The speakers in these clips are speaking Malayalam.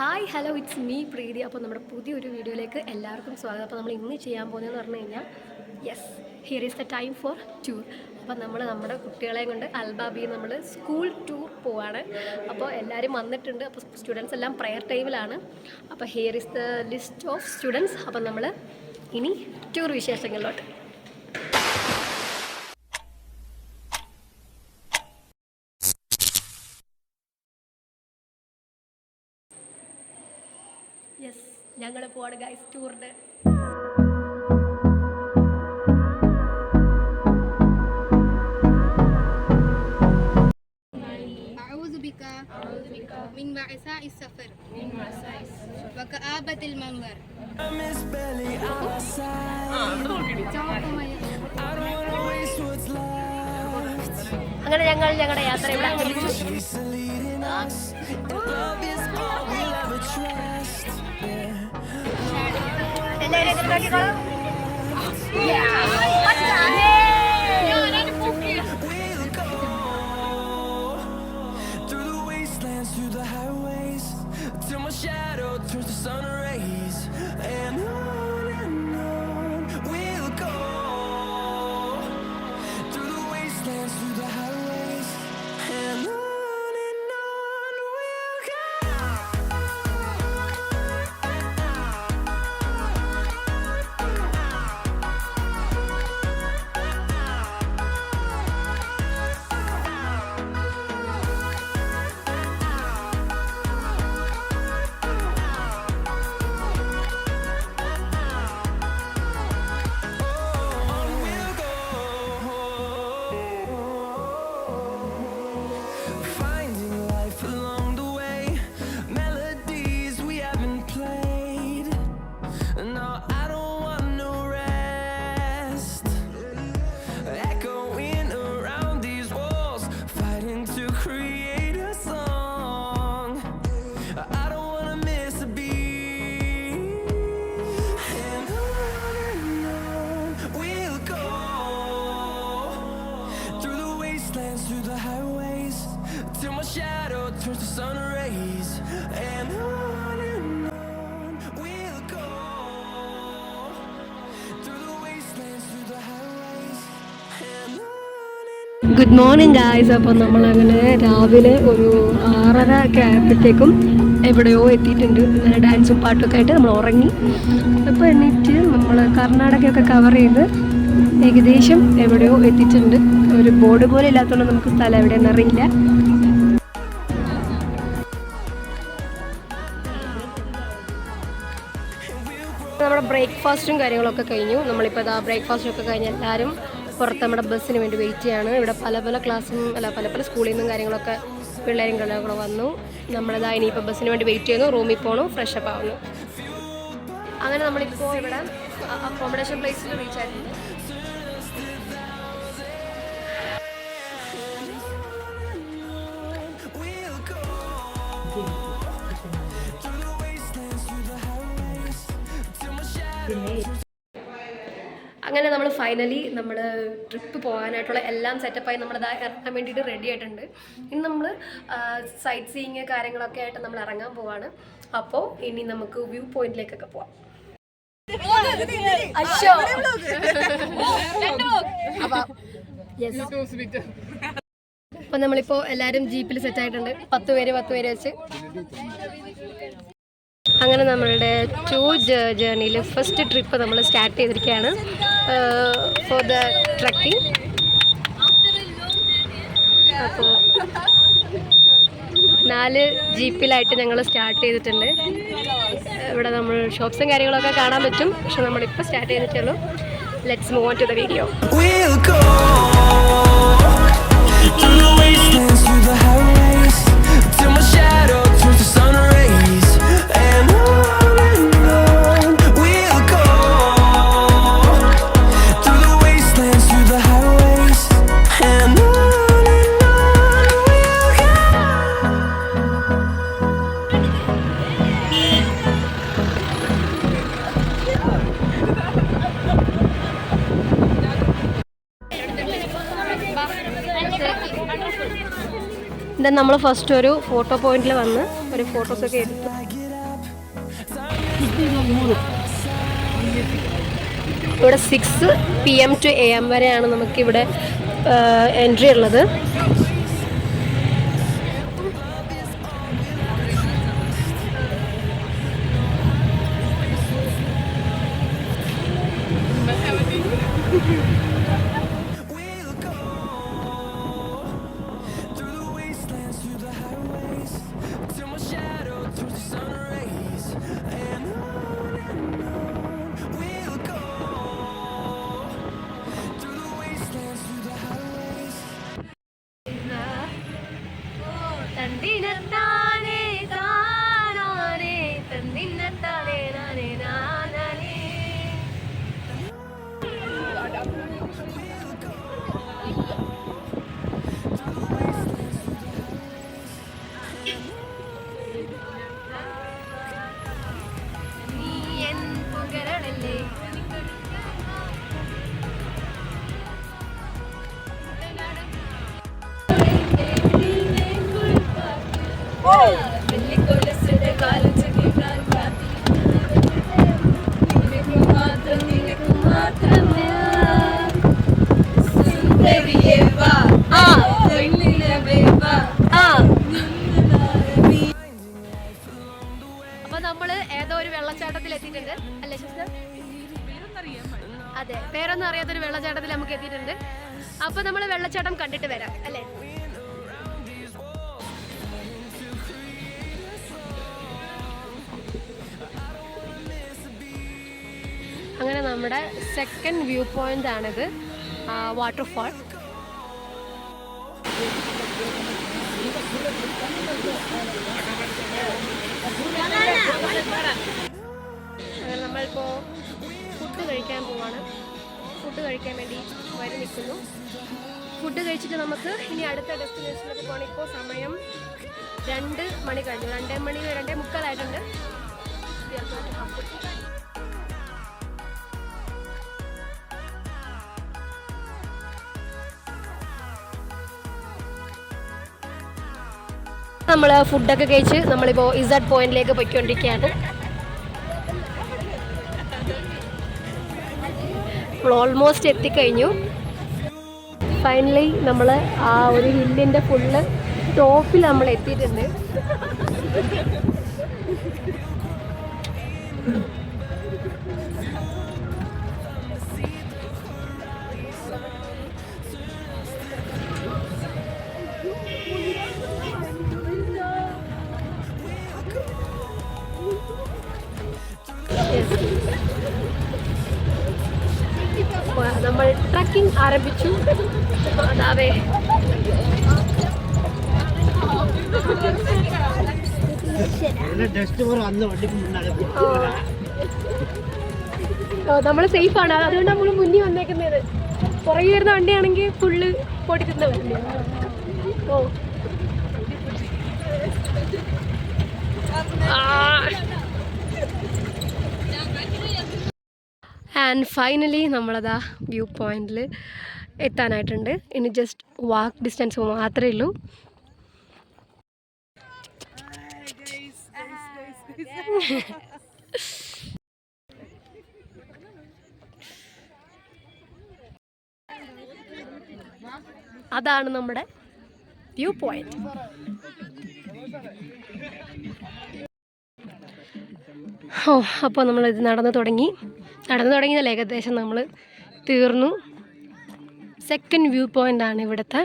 Hi hello it's me Preethi അപ്പോൾ നമ്മുടെ പുതിയൊരു വീഡിയോയിലേക്ക് എല്ലാവർക്കും സ്വാഗതം. അപ്പോൾ നമ്മൾ ഇന്ന് ചെയ്യാൻ പോകുന്നതെന്ന് പറഞ്ഞു കഴിഞ്ഞാൽ yes here is the time for tour അപ്പോൾ നമ്മൾ നമ്മുടെ കുട്ടികളെയും കൊണ്ട് അൽബാബി നമ്മൾ സ്കൂൾ ടൂർ പോവാണ്. അപ്പോൾ എല്ലാവരും വന്നിട്ടുണ്ട്. അപ്പോൾ സ്റ്റുഡൻസ് എല്ലാം പ്രെയർ ടൈമിലാണ് അപ്പോൾ here is the list of students അപ്പോൾ നമ്മൾ ഇനി ടൂർ വിശേഷങ്ങളിലോട്ട് യെസ് ഞങ്ങൾ പോവാണ് ഗൈസ് ടൂറിന് أعوذ بك من وعثاء السفر وكآبة المنظر അങ്ങനെ ഞങ്ങൾ ഞങ്ങളുടെ യാത്ര ഇവിടെ ആരംഭിച്ചു എല്ലാവരും ഗുഡ് മോർണിംഗ് ഗായ്സ് അപ്പോൾ നമ്മളങ്ങനെ രാവിലെ ഒരു ആറര ഒക്കെ ആയപ്പോഴത്തേക്കും എവിടെയോ എത്തിയിട്ടുണ്ട്. അങ്ങനെ ഡാൻസും പാട്ടൊക്കെ ആയിട്ട് നമ്മൾ ഉറങ്ങി. അപ്പോൾ എണീറ്റ് നമ്മൾ കർണാടകയൊക്കെ കവർ ചെയ്ത് ഏകദേശം എവിടെയോ എത്തിയിട്ടുണ്ട്. ഒരു ബോർഡ് പോലെ ഇല്ലാത്തതുകൊണ്ട് നമുക്ക് സ്ഥലം എവിടെയെന്ന് അറിയില്ല. നമ്മുടെ ബ്രേക്ക്ഫാസ്റ്റും കാര്യങ്ങളൊക്കെ കഴിഞ്ഞു. നമ്മളിപ്പോൾ ഇതാ ബ്രേക്ക്ഫാസ്റ്റ് ഒക്കെ കഴിഞ്ഞ് എല്ലാവരും പുറത്ത് നമ്മുടെ ബസ്സിന് വേണ്ടി വെയിറ്റ് ചെയ്യാണ്. ഇവിടെ പല പല ക്ലാസ്സും അല്ല പല പല സ്കൂളിൽ നിന്നും കാര്യങ്ങളൊക്കെ പിള്ളേരും കാര്യങ്ങളൊക്കെ വന്നു. നമ്മളിതാ ഇനിയിപ്പോൾ ബസ്സിന് വേണ്ടി വെയിറ്റ് ചെയ്യുന്നു. റൂമിൽ പോകണു ഫ്രഷ് അപ്പ് ആവുന്നു. അങ്ങനെ നമ്മളിപ്പോൾ ഇവിടെ അക്കോമഡേഷൻ പ്ലേസിൽ റീച്ച് ആയിട്ടുണ്ട്. അങ്ങനെ നമ്മൾ ഫൈനലി നമ്മൾ ട്രിപ്പ് പോകാനായിട്ടുള്ള എല്ലാം സെറ്റപ്പായി നമ്മൾ ഇതാ ഇറങ്ങാൻ വേണ്ടിയിട്ട് റെഡി ആയിട്ടുണ്ട്. ഇനി നമ്മൾ സൈറ്റ് സീയിങ് കാര്യങ്ങളൊക്കെ ആയിട്ട് നമ്മൾ ഇറങ്ങാൻ പോവാണ്. അപ്പോൾ ഇനി നമുക്ക് വ്യൂ പോയിന്റിലേക്കൊക്കെ പോവാം. അപ്പൊ നമ്മളിപ്പോ എല്ലാരും ജീപ്പിൽ സെറ്റ് ആയിട്ടുണ്ട്. പത്ത് പേര് പത്ത് പേര് വെച്ച്. അങ്ങനെ നമ്മളുടെ ടൂ ജേർണിയിൽ ഫസ്റ്റ് ട്രിപ്പ് നമ്മൾ സ്റ്റാർട്ട് ചെയ്തിരിക്കുകയാണ് ഫോർ ദ ട്രക്കിംഗ് അപ്പോൾ നാല് ജീപ്പിലായിട്ട് ഞങ്ങൾ സ്റ്റാർട്ട് ചെയ്തിട്ടുണ്ട്. ഇവിടെ നമ്മൾ ഷോപ്സും കാര്യങ്ങളൊക്കെ കാണാൻ പറ്റും. പക്ഷെ നമ്മളിപ്പോൾ സ്റ്റാർട്ട് ചെയ്തിട്ടുള്ളൂ. Let's move on to the video through my shadow then നമ്മൾ ഫസ്റ്റ് ഒരു ഫോട്ടോ പോയിന്റിൽ വന്ന് ഒരു ഫോട്ടോസൊക്കെ എടുത്തു. I get ഇവിടെ six P M to A M വരെയാണ് നമുക്കിവിടെ എൻട്രി ഉള്ളത്. അതെ പേരൊന്നും അറിയാത്തൊരു വെള്ളച്ചാട്ടത്തിൽ നമുക്ക് എത്തിയിട്ടുണ്ട്. അപ്പൊ നമ്മൾ വെള്ളച്ചാട്ടം കണ്ടിട്ട് വരാം അല്ലേ? അങ്ങനെ നമ്മുടെ സെക്കൻഡ് വ്യൂ പോയിന്റ് ആണിത് വാട്ടർഫാൾ നമ്മളിപ്പോൾ ഫുഡ് കഴിക്കാൻ പോവാണ്. ഫുഡ് കഴിക്കാൻ വേണ്ടി വരി നിൽക്കുന്നു. ഫുഡ് കഴിച്ചിട്ട് നമുക്ക് ഇനി അടുത്ത ഡെസ്റ്റിനേഷനിലൊക്കെ പോകണം ഇപ്പോൾ സമയം രണ്ട് മണി കഴിഞ്ഞു. രണ്ടേ മണി രണ്ടേ മുക്കാലായിട്ടുണ്ട്. നമ്മൾ ഫുഡൊക്കെ കഴിച്ച് നമ്മളിപ്പോൾ ഇസഡ് പോയിന്റിലേക്ക് പോയിക്കൊണ്ടിരിക്കുകയാണ്. നമ്മൾ ഓൾമോസ്റ്റ് എത്തിക്കഴിഞ്ഞു. ഫൈനലി നമ്മൾ ആ ഒരു ഹില്ലിന്റെ ഫുള്ള് ടോപ്പിൽ നമ്മൾ എത്തിയിട്ടുണ്ട് ആരംഭിച്ചു. അതാവേ. നമ്മൾ സേഫ് ആണ്. അതുകൊണ്ട് നമ്മൾ മുന്നിൽ വന്നേക്കുന്നത്. പുറകെ വരുന്ന വണ്ടിയാണെങ്കിൽ ഫുള്ള് പൊടി തിന്ന വണ്ടി ഓ ആൻഡ് ഫൈനലി നമ്മളതാ വ്യൂ പോയിന്റിൽ എത്താനായിട്ടുണ്ട്. ഇനി ജസ്റ്റ് വാക്ക് ഡിസ്റ്റൻസ് മാത്രമേ ഉള്ളൂ. അതാണ് നമ്മുടെ വ്യൂ പോയിന്റ് ഓ അപ്പോൾ നമ്മളിത് നടന്നു തുടങ്ങി. നടന്നു തുടങ്ങിയതല്ല ഏകദേശം നമ്മൾ തീർന്നു. സെക്കൻഡ് വ്യൂ പോയിന്റ് ആണ് ഇവിടുത്തെ.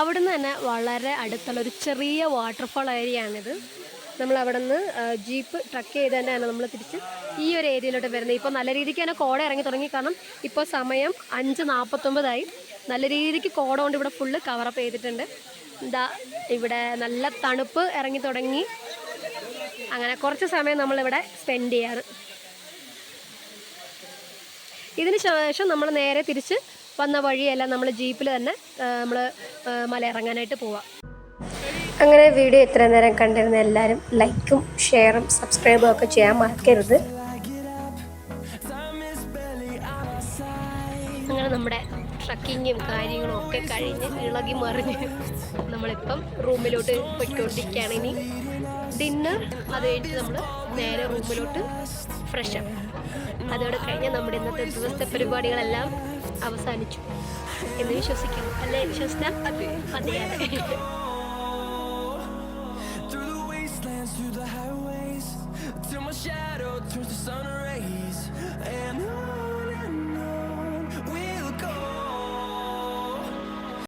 അവിടുന്ന് തന്നെ വളരെ അടുത്തുള്ള ഒരു ചെറിയ വാട്ടർഫാൾ ഏരിയ ആണിത്. നമ്മൾ അവിടെ നിന്ന് ജീപ്പ് ട്രക്ക് ചെയ്ത് തന്നെ നമ്മൾ തിരിച്ച് ഈ ഒരു ഏരിയയിലോട്ട് വരുന്നത്. ഇപ്പോൾ നല്ല രീതിക്ക് തന്നെ കോട ഇറങ്ങി തുടങ്ങി. കാരണം ഇപ്പോൾ സമയം അഞ്ച് നാൽപ്പത്തൊമ്പതായി നല്ല രീതിക്ക് കോട കൊണ്ട് ഇവിടെ ഫുള്ള് കവറപ്പ് ചെയ്തിട്ടുണ്ട്. എന്താ ഇവിടെ നല്ല തണുപ്പ് ഇറങ്ങി തുടങ്ങി. അങ്ങനെ കുറച്ച് സമയം നമ്മളിവിടെ സ്പെൻഡ് ചെയ്യാറ്. ഇതിന് ശേഷം നമ്മൾ നേരെ തിരിച്ച് വന്ന വഴിയെല്ലാം നമ്മൾ ജീപ്പിൽ തന്നെ നമ്മൾ മല ഇറങ്ങാനായിട്ട് പോവാം. അങ്ങനെ വീഡിയോ ഇത്ര നേരം കണ്ടിരുന്ന എല്ലാവരും ലൈക്കും ഷെയറും സബ്സ്ക്രൈബും ഒക്കെ ചെയ്യാൻ മറക്കരുത്. അങ്ങനെ നമ്മുടെ ട്രക്കിങ്ങും കാര്യങ്ങളും ഒക്കെ കഴിഞ്ഞ് ഇളകി മറിഞ്ഞ് നമ്മളിപ്പം റൂമിലോട്ട് പോയിക്കൊണ്ടിരിക്കുകയാണ് ഇനി. ഡിന്നർ അത് കഴിഞ്ഞിട്ട് നമ്മൾ നേരെ റൂമിലോട്ട് ഫ്രഷ് ആവും അതോടെ കഴിഞ്ഞ് നമ്മുടെ ഇന്നത്തെ ദിവസത്തെ പരിപാടികളെല്ലാം അവസാനിച്ചു. എന്ന് വിശ്വസിക്കുന്നു അല്ലേ വിശ്വസിച്ച അതെ. അതെ Through the highways, till my shadow turns to sun rays.